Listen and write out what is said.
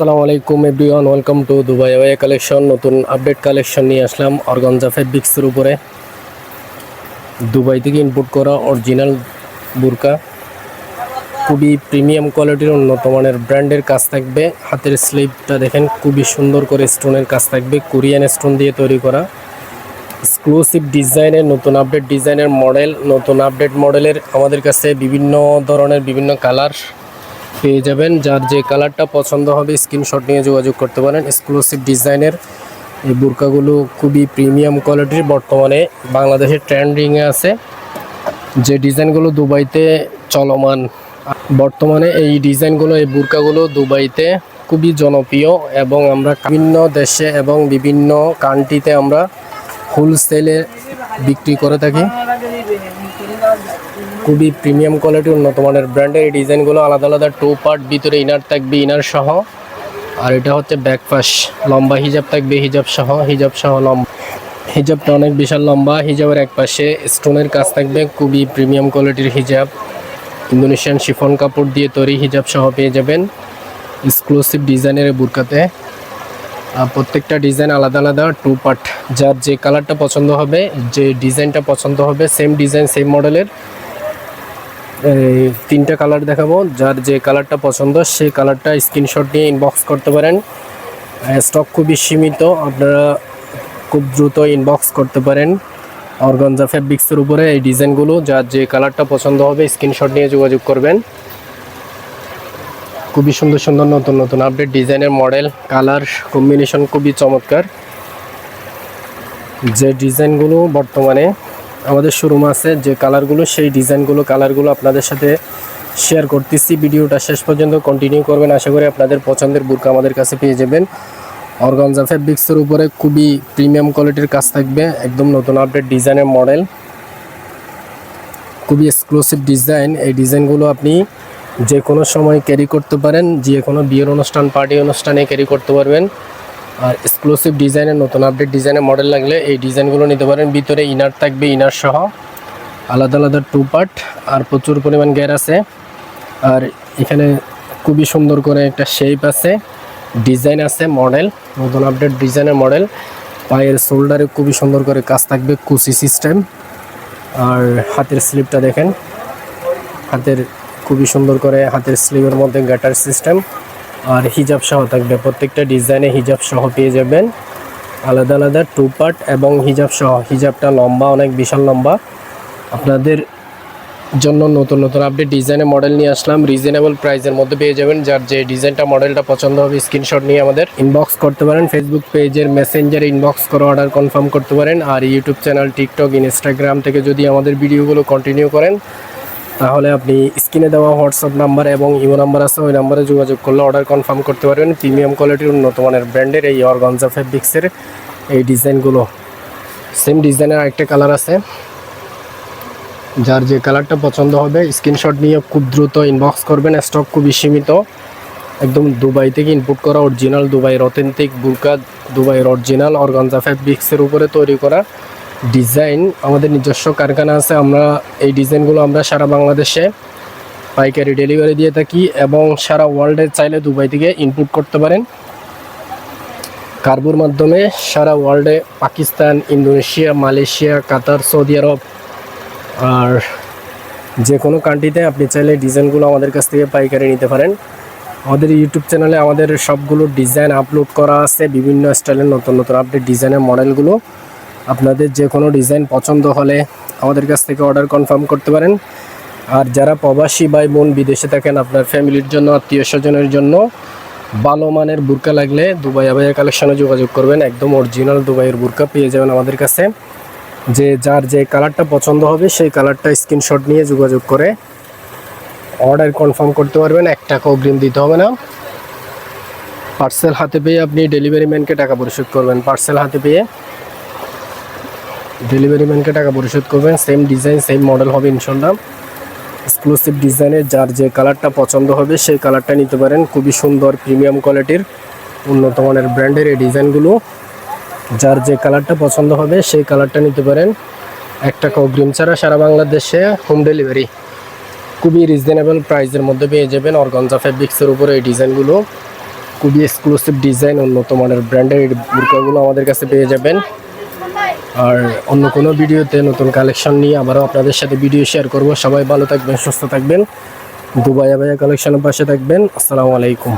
আসসালামু আলাইকুম everyone welcome to Dubai way collection নতুন আপডেট কালেকশন নিয়ে আসলাম অর্গঞ্জা ফেব্রিক্সের উপরে। দুবাই থেকে ইনপুট করা অরিজিনাল বুরকা খুবই প্রিমিয়াম কোয়ালিটির উন্নত মানের ব্র্যান্ডের কাজ থাকবে। হাতের স্লিপটা দেখেন, খুবই সুন্দর করে স্টোনের কাজ থাকবে কোরিয়ান স্টোন দিয়ে তৈরি করা। এক্সক্লুসিভ ডিজাইনের নতুন আপডেট ডিজাইনের মডেল নতুন আপডেট মডেলের আমাদের কাছে বিভিন্ন ধরনের বিভিন্ন কালার পেয়ে যাবেন। যার যে কালারটা পছন্দ হবে, স্ক্রিনশট নিয়ে যোগাযোগ করতে পারেন। এক্সক্লুসিভ ডিজাইনের এই বুরকাগুলো খুবই প্রিমিয়াম কোয়ালিটির বর্তমানে বাংলাদেশে ট্রেন্ডিংয়ে আছে। যে ডিজাইনগুলো দুবাইতে চলমান। বর্তমানে এই ডিজাইনগুলো, এই বুরকাগুলো দুবাইতে খুবই জনপ্রিয় এবং আমরা বিভিন্ন দেশে এবং বিভিন্ন কান্ট্রিতে আমরা হোলসেলে বিক্রি করে থাকি। খুবই প্রিমিয়াম কোয়ালিটি উন্নত মানের ব্র্যান্ডের এই ডিজাইনগুলো আলাদা আলাদা টু পার্ট ভিতরে ইনার থাকবে ইনার সহ। আর এটা হচ্ছে ব্যাক লম্বা হিজাব থাকবে হিজাব সহ হিজাব সহ লম্বা। হিজাবটা অনেক বিশাল লম্বা হিজাবের এক পাশে স্টোনের কাজ থাকবে, খুবই প্রিমিয়াম কোয়ালিটির হিজাব ইন্দোনেশিয়ান শিফন কাপড় দিয়ে তৈরি হিজাব সহ পেয়ে যাবেন এক্সক্লুসিভ ডিজাইনের বুরকাতে প্রত্যেকটা ডিজাইন আলাদা আলাদা টু পার্ট যার যে কালারটা পছন্দ হবে, যে ডিজাইনটা পছন্দ হবে সেম ডিজাইন সেম মডেলের তিনটা কালার দেখাবো। যার যে কালারটা পছন্দ, সেই কালারটা স্ক্রিনশট নিয়ে ইনবক্স করতে পারেন। স্টক খুবই সীমিত, আপনারা খুব দ্রুত ইনবক্স করতে পারেন। অর্গঞ্জা ফ্যাব্রিক্সের উপরে এই ডিজাইনগুলো, যার যে কালারটা পছন্দ হবে, স্ক্রিনশট নিয়ে যোগাযোগ করবেন। খুবই সুন্দর সুন্দর নতুন নতুন আপডেট ডিজাইনের মডেল কালার কম্বিনেশন খুবই চমৎকার। যে ডিজাইনগুলো বর্তমানে আমাদের শোরুম আছে, যে কালারগুলো সেই ডিজাইনগুলো কালারগুলো আপনাদের সাথে শেয়ার করতেছি। ভিডিওটা শেষ পর্যন্ত কন্টিনিউ করবেন। আশা করি আপনাদের পছন্দের বুরকা আমাদের কাছে পেয়ে যাবেন। অর্গানজা ফ্যাব্রিক্সের উপরে খুবই প্রিমিয়াম কোয়ালিটির কাজ থাকবে। একদম নতুন আপডেট ডিজাইনের মডেল খুবই এক্সক্লুসিভ ডিজাইন এই ডিজাইনগুলো আপনি যে কোনো সময় ক্যারি করতে পারেন যে কোনো বিয়ের অনুষ্ঠান পার্টি অনুষ্ঠানে ক্যারি করতে পারবেন। আর এক্সক্লুসিভ ডিজাইনের নতুন আপডেট ডিজাইনের মডেল লাগলে এই ডিজাইনগুলো নিতে পারেন। ভিতরে ইনার থাকবে ইনার সহ। আলাদা আলাদা টু পার্ট আর প্রচুর পরিমাণ গ্যার আছে। আর এখানে খুবই সুন্দর করে একটা শেপ আছে ডিজাইন আছে মডেল নতুন আপডেট ডিজাইনের মডেল পায়ের শোল্ডারে খুবই সুন্দর করে কাজ থাকবে কুসি সিস্টেম আর হাতের স্লিপটা দেখেন। হাতের খুবই সুন্দর করে হাতের স্লিভের মধ্যে গ্যাটার সিস্টেম আর হিজাব সহ থাকবে। প্রত্যেকটা ডিজাইনে হিজাব সহ পেয়ে যাবেন। আলাদা আলাদা টু পার্ট এবং হিজাব সহ। হিজাবটা লম্বা, অনেক বিশাল লম্বা। আপনাদের জন্য নতুন নতুন আপডেট ডিজাইনের মডেল নিয়ে আসলাম। রিজনেবল প্রাইসের মধ্যে পেয়ে যাবেন। যার যে ডিজাইনটা মডেলটা পছন্দ হবে স্ক্রিনশট নিয়ে আমাদের ইনবক্স করতে পারেন। ফেসবুক পেজের মেসেঞ্জারে ইনবক্স করে অর্ডার কনফার্ম করতে পারেন। আর ইউটিউব চ্যানেল টিকটক ইনস্টাগ্রাম থেকে যদি আমাদের ভিডিওগুলো কন্টিনিউ করেন তাহলে আপনি স্ক্রিনে দেওয়া হোয়াটসঅ্যাপ নাম্বার এবং ইমো নাম্বার আছে, ওই নাম্বারে যোগাযোগ করলে অর্ডার কনফার্ম করতে পারবেন। প্রিমিয়াম কোয়ালিটির উন্নত মানের ব্র্যান্ডের এই অর্গানজা ফেব্রিক্সের এই ডিজাইনগুলো। সেম ডিজাইনের আরেকটা কালার আছে। যার যে কালারটা পছন্দ হবে স্ক্রিনশট নিয়ে খুব দ্রুত ইনবক্স করবেন। স্টক খুবই সীমিত। একদম দুবাই থেকে ইনপুট করা অরিজিনাল দুবাইয়ের অথেন্টিক বুরকা, দুবাইয়ের অরিজিনাল অর্গানজা ফ্যাব্রিক্সের উপরে তৈরি করা ডিজাইন আমাদের নিজস্ব কারখানা আছে, আমরা এই ডিজাইনগুলো আমরা সারা বাংলাদেশে পাইকারি ডেলিভারি দিয়ে থাকি এবং সারা ওয়ার্ল্ডে চাইলে দুবাই থেকে ইনপুট করতে পারেন। কার্বোর মাধ্যমে সারা ওয়ার্ল্ডে Pakistan, Indonesia, Malaysia, Qatar, Saudi Arabia আর যে কোনো কান্ট্রিতে আপনি চাইলে ডিজাইনগুলো আমাদের কাছ থেকে পাইকারি নিতে পারেন। আমাদের ইউটিউব চ্যানেলে আমাদের সবগুলো ডিজাইন আপলোড করা আছে, বিভিন্ন স্টাইলের নতুন নতুন আপডেট ডিজাইনের মডেলগুলো আপনাদের যে কোনো ডিজাইন পছন্দ হলে আমাদের কাছ থেকে অর্ডার কনফার্ম করতে পারেন। আর যারা প্রবাসী ভাই বোন বিদেশে থাকেন, আপনার ফ্যামিলির জন্য, আত্মীয় স্বজনের জন্য, ভালো মানের বুরকা লাগলে দুবাই আবাইয়ের কালেকশনে যোগাযোগ করবেন। একদম অরিজিনাল দুবাইয়ের বুরকা পেয়ে যাবেন আমাদের কাছে। যে যার যে কালারটা পছন্দ হবে, সেই কালারটা স্ক্রিনশট নিয়ে যোগাযোগ করে অর্ডার কনফার্ম করতে পারবেন। এক টাকা অগ্রিম দিতে হবে না। পার্সেল হাতে পেয়ে আপনি ডেলিভারি ম্যানকে টাকা পরিশোধ করবেন। পার্সেল হাতে পেয়ে ডেলিভারি ম্যানকে টাকা পরিশোধ করবেন। সেম ডিজাইন সেম মডেল হবে ইনশাল্লাহ। এক্সক্লুসিভ ডিজাইনের যার যে কালারটা পছন্দ হবে, সেই কালারটা নিতে পারেন। খুবই সুন্দর প্রিমিয়াম কোয়ালিটির উন্নত মানের ব্র্যান্ডের এই ডিজাইনগুলো যার যে কালারটা পছন্দ হবে, সেই কালারটা নিতে পারেন। এক টাকা অগ্রিম ছাড়া সারা বাংলাদেশে হোম ডেলিভারি খুবই রিজনেবল প্রাইসের মধ্যে পেয়ে যাবেন অর্গঞ্জা ফ্যাব্রিক্সের উপরে এই ডিজাইনগুলো খুবই এক্সক্লুসিভ ডিজাইন উন্নত মানের ব্র্যান্ডের বুরকাগুলো আমাদের কাছে পেয়ে যাবেন। আর অন্য কোনো ভিডিওতে নতুন কালেকশন নিয়ে আবারও আপনাদের সাথে ভিডিও শেয়ার করব। সবাই ভালো থাকবেন, সুস্থ থাকবেন। দুবাই আবাইয়া কালেকশনের পাশে থাকবেন। আসসালামু আলাইকুম।